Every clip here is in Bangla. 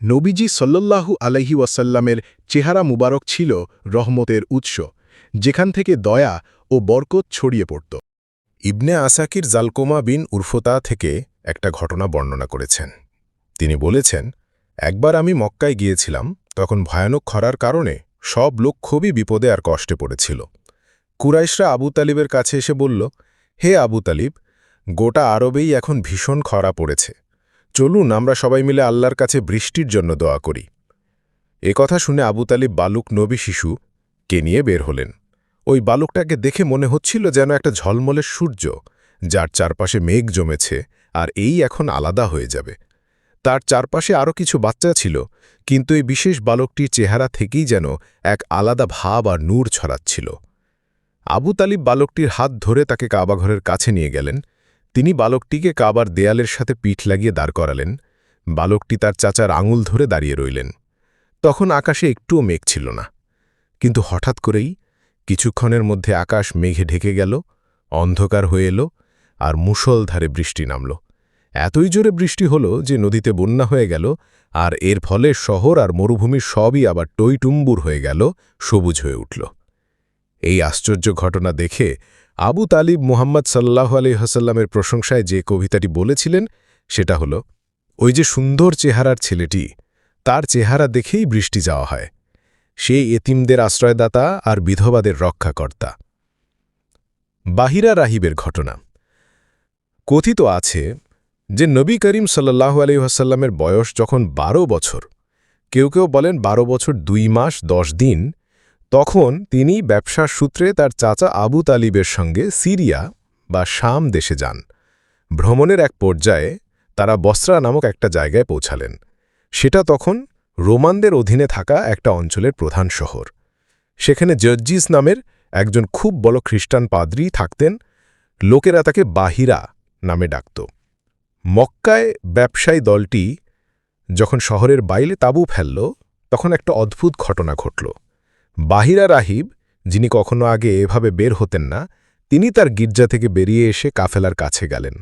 নবীজি সল্লাল্লাহু আলহি ওয়াসাল্লামের চেহারা মুবারক ছিল রহমতের উৎস, যেখান থেকে দয়া ও বরকত ছড়িয়ে পড়ত। ইবনে আসাকির জালকোমা বিন উরফতা থেকে একটা ঘটনা বর্ণনা করেছেন। তিনি বলেছেন, একবার আমি মক্কায় গিয়েছিলাম, তখন ভয়ানক খরার কারণে সব লোক খুবই বিপদে আর কষ্টে পড়েছিল। কুরাইশরা আবু তালিবের কাছে এসে বলল, হে আবু তালিব, গোটা আরবেই এখন ভীষণ খরা পড়েছে। চলুন আমরা সবাই মিলে আল্লাহর কাছে বৃষ্টির জন্য দোয়া করি। এ কথা শুনে আবু তালিব বালুক নবী শিশু কে নিয়ে বের হলেন। ওই বালকটাকে দেখে মনে হচ্ছিল যেন একটা ঝলমলের সূর্য, যার চারপাশে মেঘ জমেছে আর এই এখন আলাদা হয়ে যাবে। তার চারপাশে আরও কিছু বাচ্চা ছিল, কিন্তু এই বিশেষ বালকটির চেহারা থেকেই যেন এক আলাদা ভাব আর নূর ছড়াচ্ছিল। আবু তালিব বালকটির হাত ধরে তাকে কাবাঘরের কাছে নিয়ে গেলেন তিনি বালকটিকে কাবার দেয়ালের সাথে পিঠ লাগিয়ে দাঁড় করালেন। বালকটি তার চাচার আঙুল ধরে দাঁড়িয়ে রইলেন। তখন আকাশে একটুও মেঘ ছিল না। কিন্তু হঠাৎ করেই কিছুক্ষণের মধ্যে আকাশ মেঘে ঢেকে গেল, অন্ধকার হয়ে এলো আর মুষলধারে বৃষ্টি নামল। এতই জোরে বৃষ্টি হল যে নদীতে বন্যা হয়ে গেল আর এর ফলে শহর আর মরুভূমির সবই আবার টইটুম্বুর হয়ে গেল, সবুজ হয়ে উঠল। এই আশ্চর্য ঘটনা দেখে আবু তালিব মুহাম্মদ সাল্লাহ আলহাসাল্লামের প্রশংসায় যে কবিতাটি বলেছিলেন, সেটা হল, ওই যে সুন্দর চেহারার ছেলেটি, তার চেহারা দেখেই বৃষ্টি যাওয়া হয়। সে এতিমদের আশ্রয়দাতা আর বিধবাদের রক্ষাকর্তা। বাহিরা রাহিবের ঘটনা। কথিত আছে যে নবী করিম সাল্লাহ আলহাসাল্লামের বয়স যখন বারো বছর, কেউ কেউ বলেন বারো বছর দুই মাস দশ দিন তখন তিনি ব্যবসার সূত্রে তার চাচা আবু তালিবের সঙ্গে সিরিয়া বা শাম দেশে যান। ভ্রমণের এক পর্যায়ে তারা বস্ত্রা নামক একটা জায়গায় পৌঁছালেন। সেটা তখন রোমানদের অধীনে থাকা একটা অঞ্চলের প্রধান শহর। সেখানে জর্জিস নামের একজন খুব বড় খ্রিস্টান পাদ্রি থাকতেন, লোকেরা তাকে বাহিরা নামে ডাকত। মক্কায় ব্যবসায়ী দলটি যখন শহরের বাইলে তাঁবু ফেলল, তখন একটা অদ্ভুত ঘটনা ঘটল। বাহিরা রাহিব, যিনি কখনো আগে এভাবে বের হতেন না, তিনি তার গির্জা থেকে বেরিয়ে এসে কাফেলার কাছে গেলেন।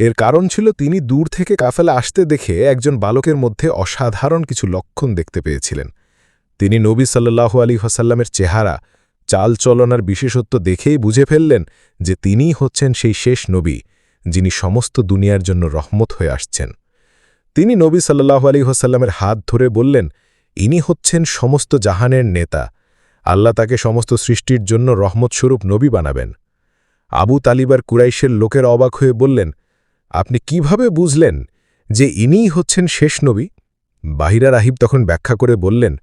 এর কারণ ছিল তিনি দূর থেকে কাফেলা আসতে দেখে একজন বালকের মধ্যে অসাধারণ কিছু লক্ষণ দেখতে পেয়েছিলেন। তিনি নবী সাল্লাহু আলী হাসাল্লামের চেহারা চালচলনার বিশেষত্ব দেখেই বুঝে ফেললেন যে তিনিই হচ্ছেন সেই শেষ নবী, যিনি সমস্ত দুনিয়ার জন্য রহমত হয়ে আসছেন। তিনি নবী সাল্লাহু আলী হাসাল্লামের হাত ধরে বললেন ইনি হচ্ছেন সমস্ত জাহানের নেতা। আল্লাহ তাকে সমস্ত সৃষ্টির জন্য রহমতস্বরূপ নবী বানাবেন। আবু তালিবার কুরাইশের লোকের অবাক হয়ে বললেন, আপনি কীভাবে বুঝলেন যে ইনিই হচ্ছেন শেষ নবী? বাহিরা রাহিব তখন ব্যাখ্যা করে বললেন,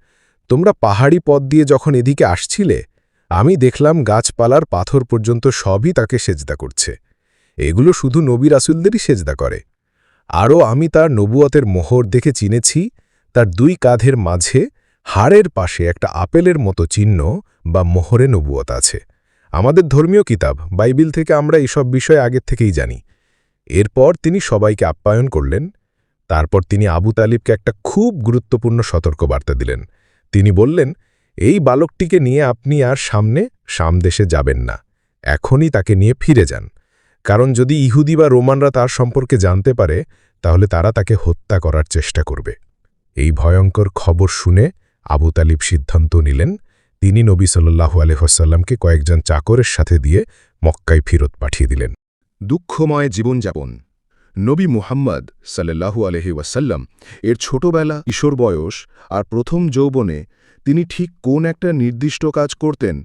তোমরা পাহাড়ি পথ দিয়ে যখন এদিকে আসছিলে, আমি দেখলাম গাছপালার পাথর পর্যন্ত সবই তাকে সেজদা করছে। এগুলো শুধু নবী রাসুলদেরই সেজদা করে। আরও আমি তার নবুয়তের মোহর দেখে চিনেছি তার দুই কাঁধের মাঝে হাড়ের পাশে একটা আপেলের মতো চিহ্ন বা মোহরে নবুয়ত আছে। আমাদের ধর্মীয় কিতাব, বাইবিল থেকে আমরা এসব বিষয় আগের থেকেই জানি। এরপর তিনি সবাইকে আপ্যায়ন করলেন। তারপর তিনি আবু তালিবকে একটা খুব গুরুত্বপূর্ণ সতর্কবার্তা দিলেন। তিনি বললেন, এই বালকটিকে নিয়ে আপনি আর সামনে সামদেশে যাবেন না। এখনই তাকে নিয়ে ফিরে যান। কারণ যদি ইহুদি বা রোমানরা তার সম্পর্কে জানতে পারে, তাহলে তারা তাকে হত্যা করার চেষ্টা করবে। এই ভয়ঙ্কর খবর শুনে আবু তালিব সিদ্ধান্ত নিলেন, তিনি নবী সাল্লাহু আলহ্লামকে কয়েকজন চাকরের সাথে দিয়ে মক্কায় ফিরত পাঠিয়ে দিলেন। দুঃখময় জীবনযাপন। নবী মুহাম্মদ সাল্লাহু আলহি ওয়াসাল্লাম এর ছোটবেলা, কিশোর বয়স আর প্রথম যৌবনে তিনি ঠিক কোন একটা নির্দিষ্ট কাজ করতেন,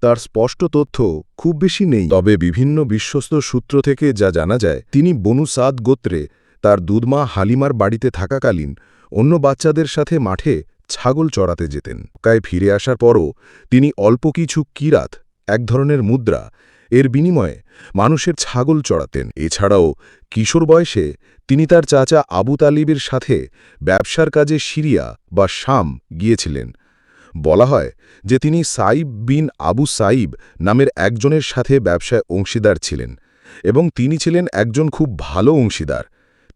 তার স্পষ্ট তথ্য খুব বেশি নেই। তবে বিভিন্ন বিশ্বস্ত সূত্র থেকে যা জানা যায়, তিনি বনু সাদ গোত্রে তার দুধমা হালিমার বাড়িতে থাকাকালীন অন্য বাচ্চাদের সাথে মাঠে ছাগল চড়াতে যেতেন। কায় ফিরে আসার পরও তিনি অল্প কিছু কিরাত, এক ধরনের মুদ্রা, এর বিনিময়ে মানুষের ছাগল চড়াতেন। এছাড়াও কিশোর বয়সে তিনি তার চাচা আবু তালিবের সাথে ব্যবসার কাজে সিরিয়া বা শাম গিয়েছিলেন। বলা হয় যে তিনি সাইব বিন আবু সাইব নামের একজনের সাথে ব্যবসায় অংশীদার ছিলেন এবং তিনি ছিলেন একজন খুব ভালো অংশীদার।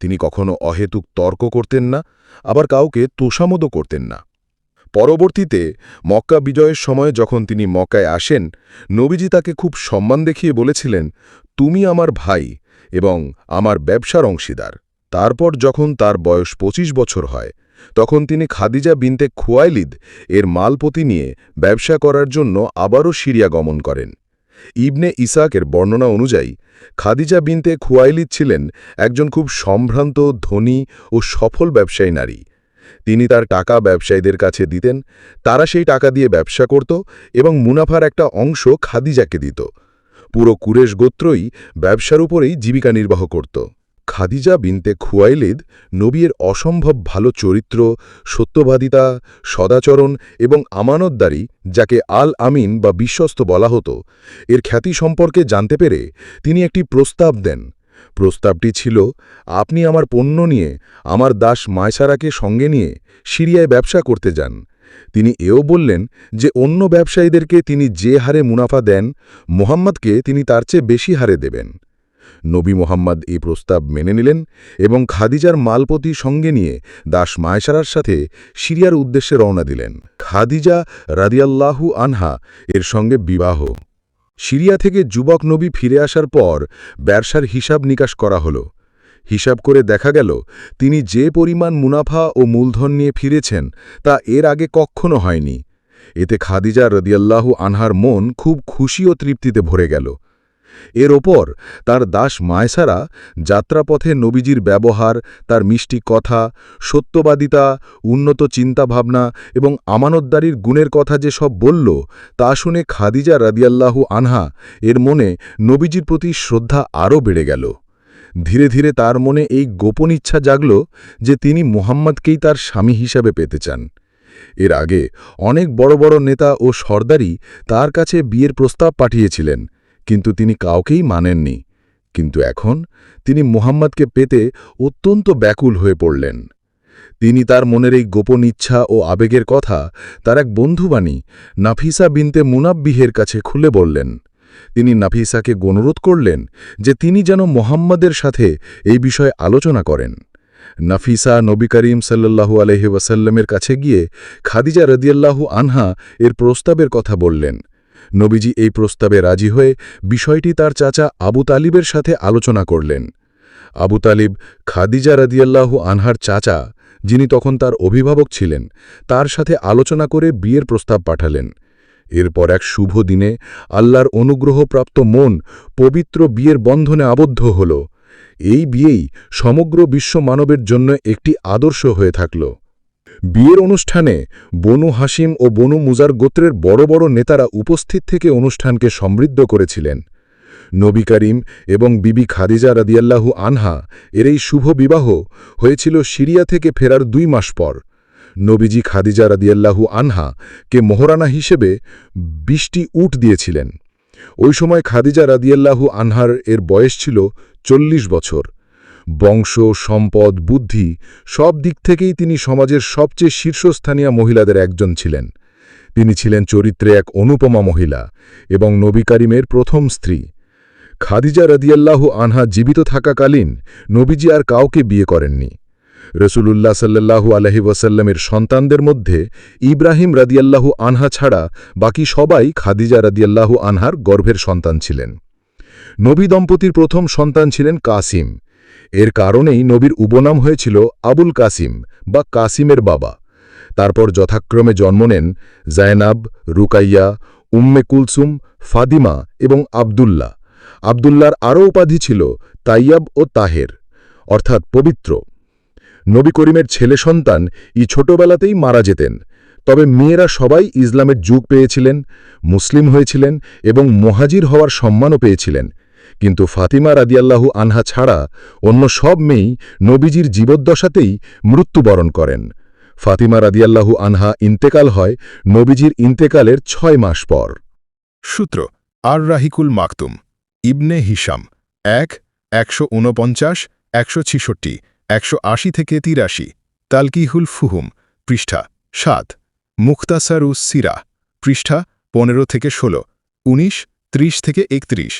তিনি কখনো অহেতুক তর্ক করতেন না, আবার কাউকে তোষামদও করতেন না। পরবর্তীতে মক্কা বিজয়ের সময় যখন তিনি মক্কায় আসেন, নবীজি তাকে খুব সম্মান দেখিয়ে বলেছিলেন, তুমি আমার ভাই এবং আমার ব্যবসার অংশীদার। তারপর যখন তার বয়স ২৫ বছর হয়, তখন তিনি খাদিজা বিনতে খুয়াইলিদ এর মালপতি নিয়ে ব্যবসা করার জন্য আবারও সিরিয়া গমন করেন। ইবনে ইসাকের বর্ণনা অনুযায়ী, খাদিজা বিনতে খুয়াইলিদ ছিলেন একজন খুব সম্ভ্রান্ত, ধনী ও সফল ব্যবসায়ী নারী। তিনি তার টাকা ব্যবসায়ীদের কাছে দিতেন, তারা সেই টাকা দিয়ে ব্যবসা করত এবং মুনাফার একটা অংশ খাদিজাকে দিত। পুরো কুরেশ গোত্রই ব্যবসার উপরেই জীবিকা নির্বাহ করত। খাদিজা বিনতে খুয়াইলিদ নবীর অসম্ভব ভালো চরিত্র, সত্যবাদিতা, সদাচরণ এবং আমানতদারি, যাকে আল আমিন বা বিশ্বস্ত বলা হতো, এর খ্যাতি সম্পর্কে জানতে পেরে তিনি একটি প্রস্তাব দেন। প্রস্তাবটি ছিল, আপনি আমার পণ্য নিয়ে, আমার দাস মায়সারাকে সঙ্গে নিয়ে সিরিয়ায় ব্যবসা করতে যান। তিনি এও বললেন যে অন্য ব্যবসায়ীদেরকে তিনি যে হারে মুনাফা দেন, মোহাম্মদকে তিনি তার চেয়ে বেশি হারে দেবেন। নবী মোহাম্মদ এই প্রস্তাব মেনে নিলেন এবং খাদিজার মালপতি সঙ্গে নিয়ে দাস মায়সারার সাথে সিরিয়ার উদ্দেশ্যে রওনা দিলেন। খাদিজা রাদিয়াল্লাহু আনহা এর সঙ্গে বিবাহ। সিরিয়া থেকে যুবক নবী ফিরে আসার পর ব্যবসার হিসাব নিকাশ করা হল। হিসাব করে দেখা গেল, তিনি যে পরিমাণ মুনাফা ও মূলধন নিয়ে ফিরেছেন তা এর আগে কখনো হয়নি। এতে খাদিজা রদিয়াল্লাহু আনহার মন খুব খুশি ও তৃপ্তিতে ভরে গেল। এর ওপর তার দাস মায়সারা যাত্রাপথে নবীজির ব্যবহার, তার মিষ্টি কথা, সত্যবাদিতা, উন্নত চিন্তাভাবনা এবং আমানতদারির গুণের কথা যে সব বলল, তা শুনে খাদিজা রাদিয়াল্লাহু আনহা এর মনে নবীজির প্রতি শ্রদ্ধা আরও বেড়ে গেল। ধীরে ধীরে তার মনে এই গোপন ইচ্ছা জাগল যে তিনি মুহাম্মদকেই তার স্বামী হিসাবে পেতে চান। এর আগে অনেক বড় বড় নেতা ও সর্দারি তার কাছে বিয়ের প্রস্তাব পাঠিয়েছিলেন। কিন্তু তিনি কাউকেই মানেননি। কিন্তু এখন তিনি মুহাম্মদকে পেতে অত্যন্ত ব্যাকুল হয়ে পড়লেন। তিনি তার মনের এই গোপন ইচ্ছা ও আবেগের কথা তার এক বন্ধুবাণী নাফিসা বিনতে মুনাব্বিহের কাছে খুলে বললেন। তিনি নাফিসাকে অনুরোধ করলেন যে তিনি যেন মোহাম্মদের সাথে এই বিষয়ে আলোচনা করেন। নাফিসা নবী করিম সাল্লাল্লাহু আলহি ওয়াসাল্লামের কাছে গিয়ে খাদিজা রদিয়াল্লাহু আনহা এর প্রস্তাবের কথা বললেন। নবীজি এই প্রস্তাবে রাজি হয়ে বিষয়টি তার চাচা আবু তালিবের সাথে আলোচনা করলেন। আবু তালিব খাদিজা রদিয়াল্লাহু আনহার চাচা, যিনি তখন তার অভিভাবক ছিলেন, তার সাথে আলোচনা করে বিয়ের প্রস্তাব পাঠালেন। এরপর এক শুভ দিনে আল্লাহর অনুগ্রহপ্রাপ্ত মন পবিত্র বিয়ের বন্ধনে আবদ্ধ হল। এই বিয়েই সমগ্র বিশ্ব মানবের জন্য একটি আদর্শ হয়ে থাকল। বিয়ের অনুষ্ঠানে বনু হাসিম ও বনু মুজার গোত্রের বড় বড় নেতারা উপস্থিত থেকে অনুষ্ঠানকে সমৃদ্ধ করেছিলেন। নবী করিম এবং বিবি খাদিজা রাদিয়াল্লাহু আনহা এর এই শুভ বিবাহ হয়েছিল সিরিয়া থেকে ফেরার দুই মাস পর। নবীজি খাদিজা রাদিয়াল্লাহু আনহা কে মোহরানা হিসেবে বিশটি উট দিয়েছিলেন। ওই সময় খাদিজা রাদিয়াল্লাহু আনহার এর বয়স ছিল চল্লিশ বছর। বংশ, সম্পদ, বুদ্ধি সব দিক থেকেই তিনি সমাজের সবচেয়ে শীর্ষস্থানীয় মহিলাদের একজন ছিলেন। তিনি ছিলেন চরিত্রে এক অনুপমা মহিলা এবং নবী করিমের প্রথম স্ত্রী। খাদিজা রদিয়াল্লাহু আনহা জীবিত থাকাকালীন নবীজি আর কাউকে বিয়ে করেননি। রসুলুল্লাহ সাল্লাল্লাহু আলহি সন্তানদের মধ্যে ইব্রাহিম রাদিয়াল্লাহু আনহা ছাড়া বাকি সবাই খাদিজা রাদিয়াল্লাহু আনহার গর্ভের সন্তান ছিলেন। নবী দম্পতির প্রথম সন্তান ছিলেন কাসিম। এর কারণেই নবীর উপনাম হয়েছিল আবুল কাসিম বা কাসিমের বাবা। তারপর যথাক্রমে জন্ম নেন জায়নাব, রুকাইয়া, উম্মে কুলসুম, ফাদিমা এবং আবদুল্লাহ। আবদুল্লার আরও উপাধি ছিল তাইয়াব ও তাহের, অর্থাৎ পবিত্র। নবী করিমের ছেলে সন্তান ই ছোটবেলাতেই মারা যেতেন। তবে মেয়েরা সবাই ইসলামের যুগ পেয়েছিলেন, মুসলিম হয়েছিলেন এবং মহাজির হওয়ার সম্মানও পেয়েছিলেন। কিন্তু ফাতিমা রাদিয়াল্লাহু আনহা ছাড়া অন্য সব মেয়েই নবীজির জীবদ্দশাতেই মৃত্যুবরণ করেন। ফাতিমা রাদিয়াল্লাহু আনহা ইন্তেকাল হয় নবীজির ইন্তেকালের ছয় মাস পর। সূত্র, আর রাহিকুল মাকতুম, ইবনে হিসাম এক, একশো ঊনপঞ্চাশ একশো ছিষট্টি, একশো আশি থেকে তিরাশি, তালকিহুল ফুহুম, পৃষ্ঠা সাত, মুখতাসারুস সিরা, পৃষ্ঠা পনেরো থেকে ষোলো, উনিশ, ত্রিশ থেকে একত্রিশ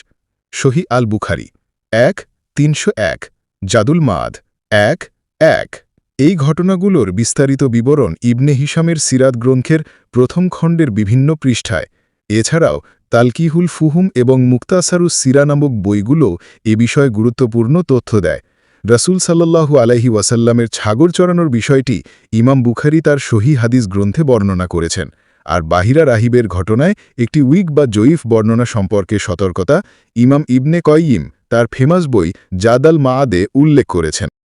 শহী আল বুখারি এক, তিনশো এক, জাদুল মাদ, এক এক। এই ঘটনাগুলোর বিস্তারিত বিবরণ ইবনে হিসামের সিরাত গ্রন্থের প্রথম খণ্ডের বিভিন্ন পৃষ্ঠায়। এছাড়াও, তালকিহুল ফুহুম এবং মুক্তাসারুস সিরা নামক বইগুলো এ বিষয়ে গুরুত্বপূর্ণ তথ্য দেয়। রাসূল সাল্লাল্লাহু আলাইহি ওয়াসাল্লামের ছাগর চড়ানোর বিষয়টি ইমাম বুখারি তার সহি হাদিস গ্রন্থে বর্ণনা করেছেন। আর বাহিরা রাহিবের ঘটনায় একটি উইক বা জয়ীফ বর্ণনা সম্পর্কে সতর্কতা ইমাম ইবনে কয়িম তার ফেমাস বই জাদাল মাআদে উল্লেখ করেছেন।